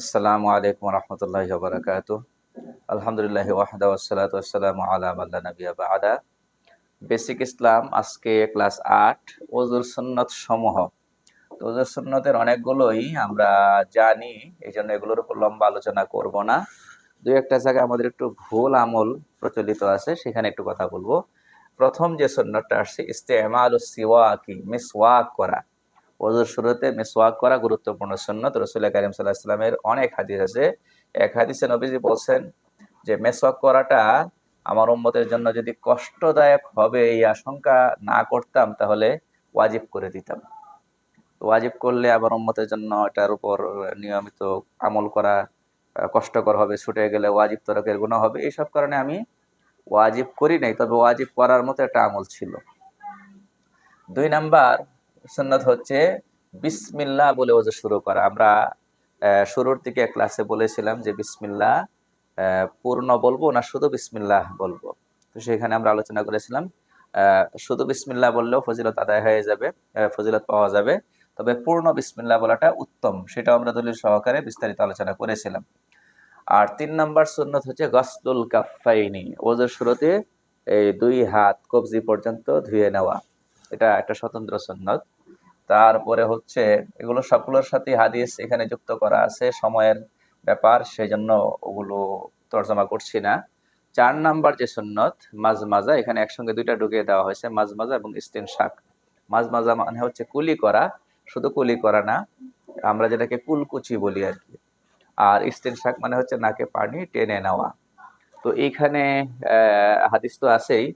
আসসালামু আলাইকুম রহমতুল্লাহ বারকাত আলহামদুলিল্লাহ ওয়াহদা ওয়াসালাত ওয়াসালাম আলা আল্লাহ নবী বাদা। বেসিক ইসলাম, আজকে ক্লাস আট ওজুর সুন্নত সমূহ। তো ওজুর সুন্নতের অনেকগুলোই আমরা জানি এই জন্য এগুলোর উপর লম্বা আলোচনা করব না। দুই একটা জায়গায় আমাদের একটু ভুল আমল প্রচলিত আছে, সেখানে একটু কথা বলব। প্রথম যে সুন্নতটা আসছে, ইস্তেমাল সিওয়াকি, মিসওয়াক করা। ওজুর শুরুতে মিসওয়াক করা গুরুত্বপূর্ণ সুন্নত। রসুল করিম সাল্লাহ ইসলামের অনেক হাদিস আছে। এক হাদিসে নবীজি বলছেন যে, মেসওয়াক করাটা আমার উম্মতের জন্য যদি কষ্টদায়ক হবে, এই আশঙ্কা না করতাম, তাহলে ওয়াজিব করে দিতাম। ওয়াজিব করলে আবার উম্মতের জন্য এটার উপর নিয়মিত আমল করা কষ্টকর হবে, ছুটে গেলে ওয়াজিব তরকের গুণ হবে। এইসব কারণে আমি ওয়াজিব করি নাই, তবে ওয়াজিব করার মতো একটা আমল ছিল। দুই নাম্বার সুন্নত হচ্ছে বিসমিল্লাহ বলে ওজু শুরু করা। আমরা শুরুর দিকে ক্লাসে বলেছিলাম যে বিসমিল্লাহ আহ, পূর্ণ বলব না শুধু বিসমিল্লাহ বলব? তো সেখানে আমরা আলোচনা করেছিলাম শুধু বিসমিল্লাহ বললেও ফজিলত আদায় হয়ে যাবে ফজিলত পাওয়া যাবে। তবে পূর্ণ বিসমিল্লাহ বলাটা উত্তম সেটাও আমরা দলিল সহকারে বিস্তারিত আলোচনা করেছিলাম। আর তিন নম্বর সুন্নত হচ্ছে গসলুল কাফাইনি ওজোর শুরুতে এই দুই হাত কবজি পর্যন্ত ধুয়ে নেওয়া। এটা একটা স্বতন্ত্র সুন্নত। তারপরে হচ্ছে এগুলো সবগুলোর সাথে হাদিস এখানে যুক্ত করা আছে, সময়ের ব্যাপার সেই জন্য ওগুলো তর্জমা করছি না। চার নাম্বার যে সুন্নত মাঝ মাজা এখানে একসঙ্গে দুইটা ঢুকিয়ে দেওয়া হয়েছে মাঝ মাজা এবং ইস্তিন শাক মাঝ মাজা মানে হচ্ছে কুলি করা, শুধু কুলি করা না, আমরা যেটাকে কুলকুচি বলি আর কি। আর ইস্তিন শাক মানে হচ্ছে নাকে পানি টেনে নেওয়া। তো এইখানে হাদিস তো আছেই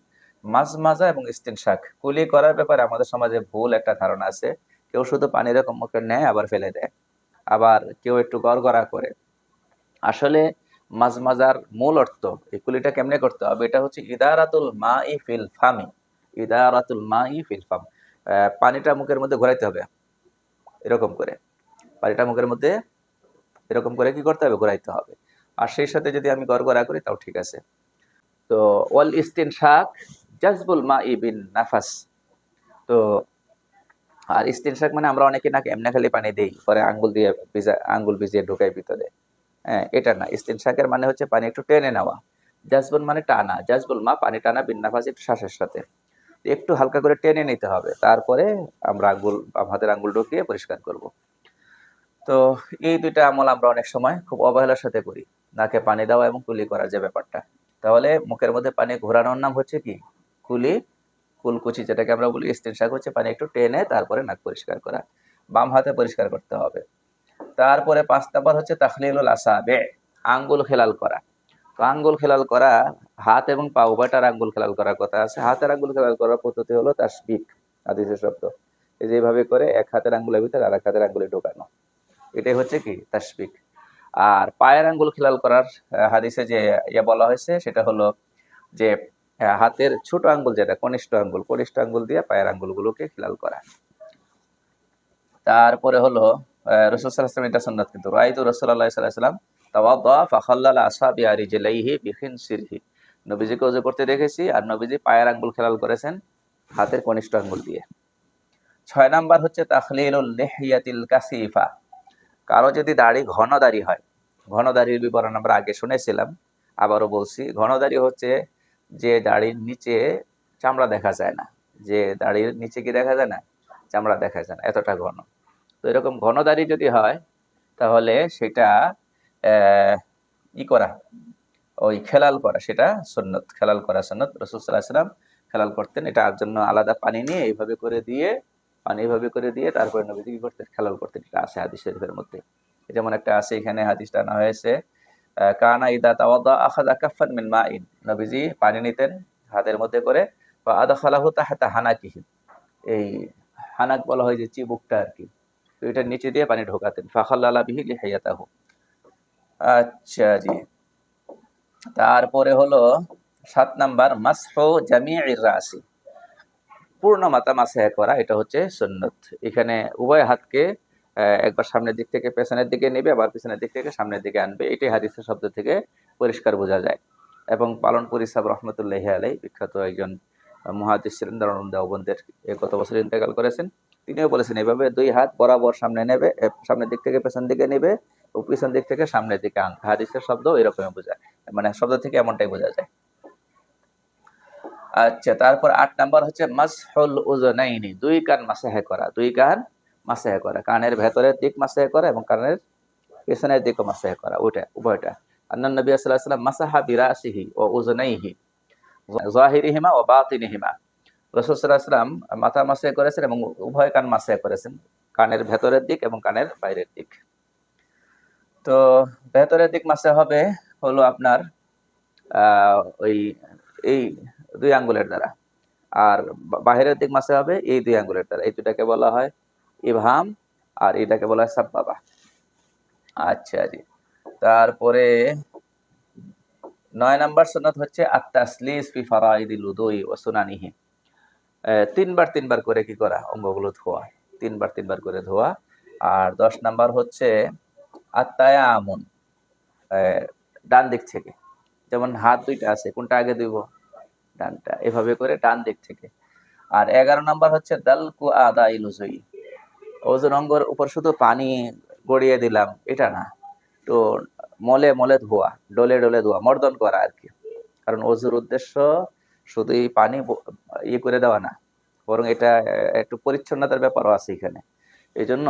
মাঝ মাজা এবং ইস্তিন শাক। কুলি করার ব্যাপারে আমাদের সমাজে ভুল একটা ধারণা আছে। কেউ শুধু পানি এরকম মুখে নেয়, আবার ফেলে দেয়। আবার কেউ একটু গড়গড়া করে। আসলে মাঝ মাজার মূল অর্থ, এই কুলিটা কেমনে করতে হবে? এটা হচ্ছে ইদারাতুল মা ই ফিল ফামি। ইদারাতুল মা ই ফিল ফাম। পানিটা মুখের মধ্যে ঘোরাইতে হবে। এরকম করে। পানিটা মুখের মধ্যে এরকম করে কি করতে হবে? ঘোরাইতে হবে। আর সেই সাথে যদি আমি গড়গড়া করি, তাও ঠিক আছে। তো, ওয়াল ইস্তিন শাক জাজবুল মা ই বিন নাফাস। তো, আর ইস্তিন শাক মানে আমরা অনেকে নাকি এমনি খালি পানি দিই, পরে আঙ্গুল দিয়ে ভিজা, আঙ্গুল ভিজিয়ে ঢোকাই ভিতরে। হ্যাঁ এটা না ইস্তিন শাকের মানে হচ্ছে পানি একটু টেনে নেওয়া। জাজবুল মানে টানা, জাজবুল মা পানি টানা বিন্নাফাস একটু শ্বাসের সাথে। একটু হালকা করে টেনে নিতে হবে, তারপরে আমরা আঙ্গুল হাতের আঙ্গুল ঢুকিয়ে পরিষ্কার করব। তো এই দুইটা আমল আমরা অনেক সময় খুব অবহেলার সাথে করি। নাকে পানি দেওয়া এবং কুলি করার যে ব্যাপারটা। তাহলে মুখের মধ্যে পানি ঘোরানোর নাম হচ্ছে কি? কুলি, কুলকুচি যেটাকে আমরা বলি স্টিন শাক হচ্ছে পানি একটু টেনে তারপরে নাক পরিষ্কার করা। বাম হাতে পরিষ্কার করতে হবে। তারপরে পাঁচ নাম্বার হচ্ছে তাখলিলুল আসাবে, আঙ্গুল খেলাল করা। তো আঙ্গুল খেলাল করা, হাত এবং পা উভয়টার আঙ্গুল খেলাল করার কথা আছে। হাতের আঙ্গুল খেলাল করার পদ্ধতি হলো তাসবিক আদিসের শব্দ। এই যেভাবে করে এক হাতের আঙ্গুলের ভিতরে আর এক হাতের আঙ্গুলে ঢোকানো। এটাই হচ্ছে কি? তাসবিক আর পায়ের আঙ্গুল খেলাল করার হাদিসে যে ইয়ে বলা হয়েছে, সেটা হলো যে হাতের ছোট আঙ্গুল যেটা, কনিষ্ঠ আঙ্গুল কনিষ্ঠ আঙ্গুল দিয়ে পায়ের আঙ্গুলগুলোকে খিলাল করা। তারপরে হলো রসুল সাল্লাহাম এটা সুন্নাত কিন্তু। রাইতু রসুল্লাহ সাল্লাহাম ফাখাল্লাল বিখিন সিরহি নবীজিকে করতে দেখেছি আর নবীজি পায়ের আঙ্গুল খেলাল করেছেন হাতের কনিষ্ঠ আঙ্গুল দিয়ে। ছয় নাম্বার হচ্ছে তাখলিলুল লিহিয়াতিল কাসিফা। কারও যদি দাড়ি ঘন দাড়ি হয় ঘন দাড়ির বিবরণ আমরা আগে শুনেছিলাম, আবারও বলছি ঘন দাড়ি হচ্ছে যে দাড়ির নিচে চামড়া দেখা যায় না, যে দাড়ির নিচে কি দেখা যায় না? চামড়া দেখা যায় না, এতটা ঘন। তো এরকম ঘন দাড়ি যদি হয়, তাহলে সেটা ই করা, ওই খেলাল করা, সেটা সুন্নত, খেলাল করা সুন্নত। রসুল সাল্লাহ সাল্লাম খেলাল করতেন এটার জন্য আলাদা পানি নিয়ে এইভাবে করে দিয়ে, পানি এইভাবে করে দিয়ে তারপরে নবীজি কি করতেন? খেলাল করতেন। এটা আছে হাদিস শরীফের মধ্যে। যেমন একটা আছে, এখানে হাদিসটা আনা হয়েছে কানা ইদা তাওয়াদা আখাদা কাফান মিন মাইন। নবীজি পানি নিতেন হাতের মধ্যে করে বা আদা খালাহু তাহাতা হানাকিহি। এই হানাক বলা হয় যে চিবুকটা আর কি। এটার নিচে দিয়ে পানি ঢোকাতেন। ফাখাল্লা বিহি লিহাইয়াতাহু আচ্ছা জি। তারপরে হলো সাত নাম্বার, মাসহ জামিউর রাসি পূর্ণ মাথা মাসায় করা, এটা হচ্ছে সুন্নত। এখানে উভয় হাতকে একবার সামনের দিক থেকে পেছনের দিকে নেবে, আবার পেছনের দিক থেকে সামনের দিকে আনবে। এটাই হাদিসের শব্দ থেকে পরিষ্কার বোঝা যায়। এবং পালনপুরি সাহেব রহমতুল্লাহ আলাই বিখ্যাত একজন মহাদিস ছিলেন, দারুণ দেওবন্দের গত বছর ইন্তেকাল করেছেন। তিনিও বলেছেন, এভাবে দুই হাত বরাবর সামনে নেবে সামনের দিক থেকে পেছন দিকে নেবে, ও পিছন দিক থেকে সামনের দিকে আনতে হাদিসের শব্দ এরকমই বোঝায়। মানে শব্দ থেকে এমনটাই বোঝা যায়। আচ্ছা তারপর আট নাম্বার হচ্ছে, মাসহুল উজনাইনি দুই কান মাসাহে করা, দুই কান মাসাহে করা। কানের ভেতরের দিক মাসাহে করা এবং কানের পেছনের দিকও মাসাহে করা ওইটা উভয়টা। আন্নান নবী সাল্লাল্লাহু আলাইহি ওয়াসাল্লাম, মাসাহা বিরাসিহি ও উজনাইহি, জাহিরিহিমা ও বাতিনিহিমা। রাসূল সাল্লাল্লাহু আলাইহি ওয়াসাল্লাম মাথা মাসাহে করেছেন এবং উভয় কান মাসাহে করেছেন, কানের ভেতরের দিক এবং কানের বাইরের দিক। তো ভেতরের দিক মাসে হবে হলো আপনার ওই, এই দুই আঙ্গুলের দ্বারা। আর বাহিরের দিক মাসে হবে এই দুই আঙ্গুলের দ্বারা। এই দুটাকে বলা হয় ইভাম আর এটাকে বলা হয় সাব্বাবা। আচ্ছা জি। তারপরে নয় নাম্বার সন্ন্যত হচ্ছে আত্মাসলিস ফি ফারাইদিল উদুই ও সুনানিহি। তিনবার তিনবার করে কি করা? অঙ্গগুলো ধোয়া। তিনবার তিনবার করে ধোয়া। আর দশ নাম্বার হচ্ছে আত্মায়া আমন ডান দিক থেকে। যেমন হাত দুইটা আছে, কোনটা আগে দিব ডানটা। এভাবে করে ডান দিক থেকে। আর এগারো নাম্বার হচ্ছে দালকু আদা ইলুজই ওজন অঙ্গর উপর শুধু পানি গড়িয়ে দিলাম, এটা না। তো মলে মলে ধোয়া, ডলে ডলে ধোয়া, মর্দন করা আর কি। কারণ ওজুর উদ্দেশ্য শুধুই পানি ইয়ে করে দেওয়া না, বরং এটা একটু পরিচ্ছন্নতার ব্যাপারও আছে এখানে। এই জন্য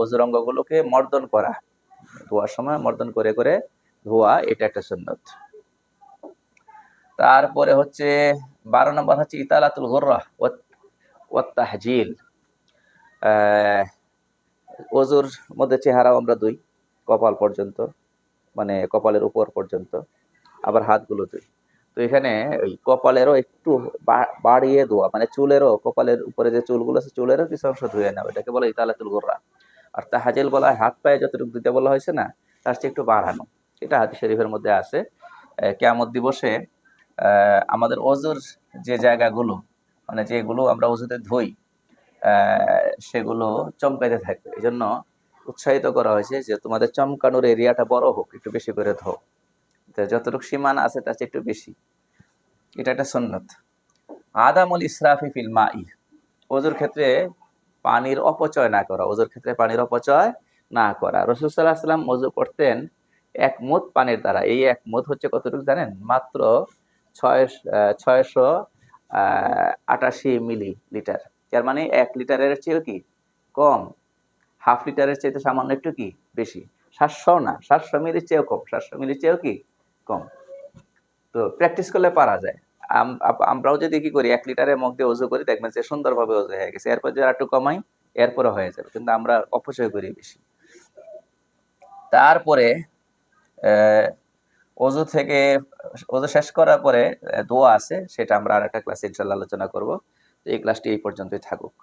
ওজুর অঙ্গগুলোকে মর্দন করা, ধোয়ার সময় মর্দন করে করে ধোয়া, এটা একটা সুন্নত। তারপরে হচ্ছে বারো নম্বর হচ্ছে ইতালাতুল গোর্রা ওয়াত্তাহজিল অজুর মধ্যে চেহারাও আমরা দুই, কপাল পর্যন্ত মানে কপালের উপর পর্যন্ত, আবার হাতগুলো দুই। তো এখানে ওই কপালেরও একটু বাড়িয়ে ধোয়া মানে চুলেরও, কপালের উপরে যে চুলগুলো আছে, চুলেরও কিছু অংশ ধুয়ে নেওয়া, এটাকে বলে ইতালাতুল গোর্রা। আর তাহাজিল বলা হাত পায়ে যতটুকু দিতে বলা হয়েছে না, তার চেয়ে একটু বাড়ানো। এটা হাতি শরীফের মধ্যে আছে। কেমন দিবসে আমাদের অজুর যে জায়গাগুলো মানে যেগুলো আমরা অজুতে ধুই সেগুলো চমকাইতে থাকবে। এই জন্য উৎসাহিত করা হয়েছে যে তোমাদের চমকানোর এরিয়াটা বড় হোক, একটু বেশি করে ধো যতটুকু সীমানা আছে, তার চেয়ে একটু বেশি। এটা একটা সন্ন্যত আদামুল ইসরাফি ফিল মাই। ওজুর ক্ষেত্রে পানির অপচয় না করা। ওজুর ক্ষেত্রে পানির অপচয় না করা। রসুল সাল্লাহ সাল্লাম ওজু করতেন এক মুদ পানির দ্বারা। এই এক মুদ হচ্ছে কতটুকু জানেন? মাত্র ছয় ছয়শো আটাশি মিলি লিটার। যার মানে এক লিটারের চেয়েও কি কম? হাফ লিটারের চাইতে সামান্য একটু কি বেশি? সাতশো না, সাতশো মিলির চেয়েও কম, সাতশো মিলির চেয়েও কি কম? তো প্র্যাকটিস করলে পারা যায়। আমরাও যদি কি করি, এক লিটারের মধ্যে অজু করি, দেখবেন যে সুন্দরভাবে অজু হয়ে গেছে। এরপর যদি একটু কমাই এরপরে হয়ে যাবে। কিন্তু আমরা অপচয় করি বেশি। তারপরে অজু থেকে অজু শেষ করার পরে দোয়া আছে, সেটা আমরা আর একটা ক্লাসে ইনশাল্লাহ আলোচনা করব। এই ক্লাসটি এই পর্যন্তই থাকুক।